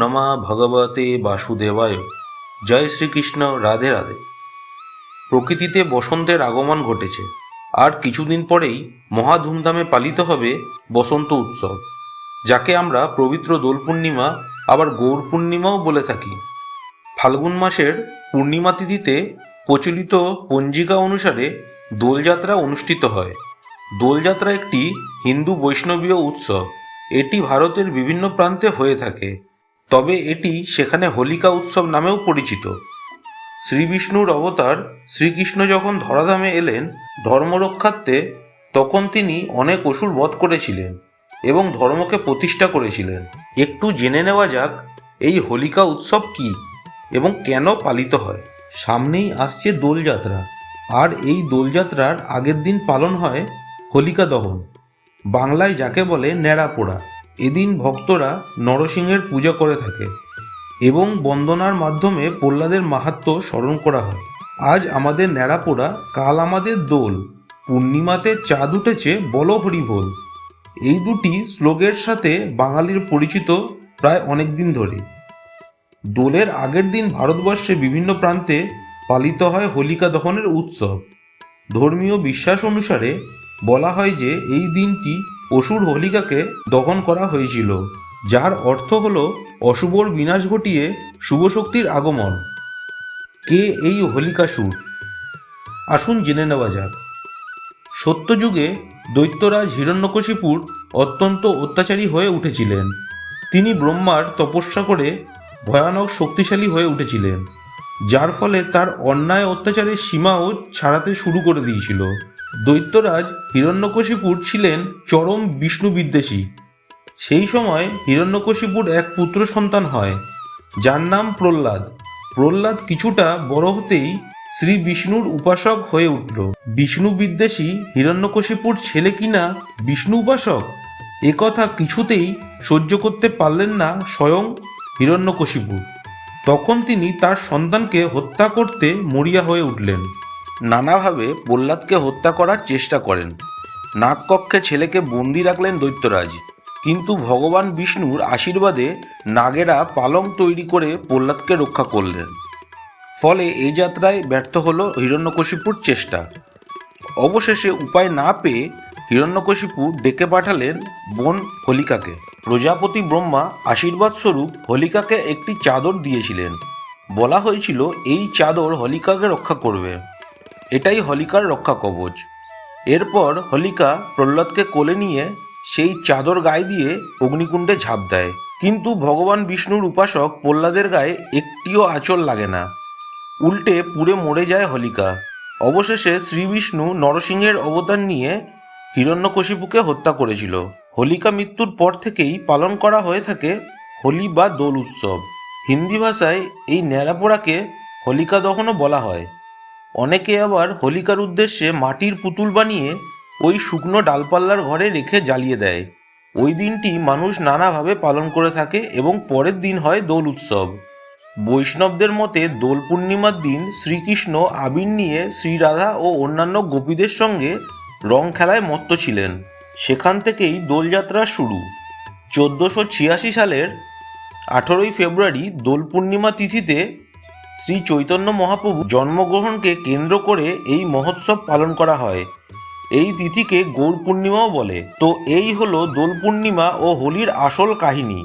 নমা ভগবতে বাসুদেবায়। জয় শ্রীকৃষ্ণ, রাধে রাধে। প্রকৃতিতে বসন্তের আগমন ঘটেছে। আর কিছুদিন পরেই মহা ধুমধামে পালিত হবে বসন্ত উৎসব, যাকে আমরা পবিত্র দোল পূর্ণিমা আবার গৌর পূর্ণিমাও বলে থাকি। ফাল্গুন মাসের পূর্ণিমা তিথিতে প্রচলিত পঞ্জিকা অনুসারে দোলযাত্রা অনুষ্ঠিত হয়। দোলযাত্রা একটি হিন্দু বৈষ্ণবীয় উৎসব। এটি ভারতের বিভিন্ন প্রান্তে হয়ে থাকে। তবে এটি সেখানে হোলিকা উৎসব নামেও পরিচিত। শ্রী বিষ্ণুর অবতার শ্রীকৃষ্ণ যখন ধরাধামে এলেন ধর্মরক্ষার্থে, তখন তিনি অনেক অসুর বধ করেছিলেন এবং ধর্মকে প্রতিষ্ঠা করেছিলেন। একটু জেনে নেওয়া যাক, এই হোলিকা উৎসব কি এবং কেন পালিত হয়? সামনেই আসছে দোলযাত্রা। আর এই দোলযাত্রার আগের দিন পালন হয় হোলিকা দহন। বাংলায় যাকে বলে ন্যাড়া পোড়া এদিন ভক্তরা নরসিংহের পূজা করে থাকে এবং বন্দনার মাধ্যমে প্রহ্লাদের মাহাত্ম্য স্মরণ করা হয়। আজ আমাদের ন্যাড়াপোড়া, কাল আমাদের দোল, পূর্ণিমাতে চাঁদ উঠেছে বল হরি বল এই দুটি শ্লোকের সাথে বাঙালির পরিচিত প্রায় অনেক দিন ধরে। দোলের আগের দিন ভারতবর্ষে বিভিন্ন প্রান্তে পালিত হয় হোলিকা দহনের উৎসব। ধর্মীয় বিশ্বাস অনুসারে বলা হয় যে এই দিনটি অসুর হোলিকাকে দহন করা হয়েছিল, যার অর্থ হল অশুভর বিনাশ ঘটিয়ে শুভ শক্তির আগমন। কে এই হোলিকাসুর আসুন জেনে নেওয়া যাক। সত্যযুগে দৈত্যরাজ হিরণ্যকশিপুর অত্যন্ত অত্যাচারী হয়ে উঠেছিলেন। তিনি ব্রহ্মার তপস্যা করে ভয়ানক শক্তিশালী হয়ে উঠেছিলেন, যার ফলে তার অন্যায় অত্যাচারের সীমাও ছাড়াতে শুরু করে দিয়েছিল। দৈত্যরাজ হিরণ্যকশিপুর ছিলেন চরম বিষ্ণু বিদ্বেষী। সেই সময় হিরণ্যকশিপুর এক পুত্র সন্তান হয়, যার নাম প্রহ্লাদ। প্রহ্লাদ কিছুটা বড় হতেই শ্রী বিষ্ণুর উপাসক হয়ে উঠল। বিষ্ণু বিদ্বেষী হিরণ্যকশিপুর ছেলে কিনা বিষ্ণু উপাসক? একথা কিছুতেই সহ্য করতে পারলেন না স্বয়ং হিরণ্যকশিপু তখন তিনি তার সন্তানকে হত্যা করতে মরিয়া হয়ে উঠলেন। নানাভাবে প্রহ্লাদকে হত্যা করার চেষ্টা করেন। নাগকক্ষে ছেলেকে বন্দি রাখলেন দৈত্যরাজ। কিন্তু ভগবান বিষ্ণুর আশীর্বাদে নাগেরা পালং তৈরি করে প্রহ্লাদকে রক্ষা করলেন। ফলে এই যাত্রায় ব্যর্থ হল হিরণ্যকশিপুর চেষ্টা। অবশেষে উপায় না পেয়ে হিরণ্যকশিপু ডেকে পাঠালেন বোন হোলিকাকে। প্রজাপতি ব্রহ্মা আশীর্বাদ স্বরূপ হোলিকাকে একটি চাদর দিয়েছিলেন। বলা হয়েছিল, এই চাদর হোলিকাকে রক্ষা করবে। এটাই হলিকার রক্ষা কবচ। এরপর হলিকা প্রহ্লাদকে কোলে নিয়ে সেই চাদর গায়ে দিয়ে অগ্নিকুণ্ডে ঝাঁপ দেয়। কিন্তু ভগবান বিষ্ণুর উপাসক প্রহ্লাদের গায়ে একটিও আঁচল লাগে না। উল্টে পুড়ে মরে যায় হলিকা। অবশেষে শ্রীবিষ্ণু নরসিংহের অবতার নিয়ে হিরণ্যকশিপুকে হত্যা করেছিল। হোলিকা মৃত্যুর পর থেকেই পালন করা হয়ে থাকে হোলি বা দোল উৎসব। হিন্দি ভাষায় এই ন্যাড়াপোড়াকে হোলিকা দহনও বলা হয়। অনেকে আবার হোলিকার উদ্দেশ্যে মাটির পুতুল বানিয়ে ওই শুকনো ডালপাল্লার ঘরে রেখে জ্বালিয়ে দেয়। ওই দিনটি মানুষ নানাভাবে পালন করে থাকে এবং পরের দিন হয় দোল উৎসব। বৈষ্ণবদের মতে দোল পূর্ণিমার দিন শ্রীকৃষ্ণ আবির নিয়ে শ্রীরাধা ও অন্যান্য গোপীদের সঙ্গে রং খেলায় মত্ত ছিলেন। সেখান থেকেই দোলযাত্রা শুরু। চোদ্দোশো ছিয়াশি সালের আঠেরোই ফেব্রুয়ারি দোল পূর্ণিমা তিথিতে শ্রী চৈতন্য মহাপ্রভু জন্মগ্রহণকে কেন্দ্র করে এই মহোৎসব পালন করা হয়। এই তিথিকে গৌর পূর্ণিমাও বলে। তো এই হলো দোল পূর্ণিমা ও হোলির আসল কাহিনী।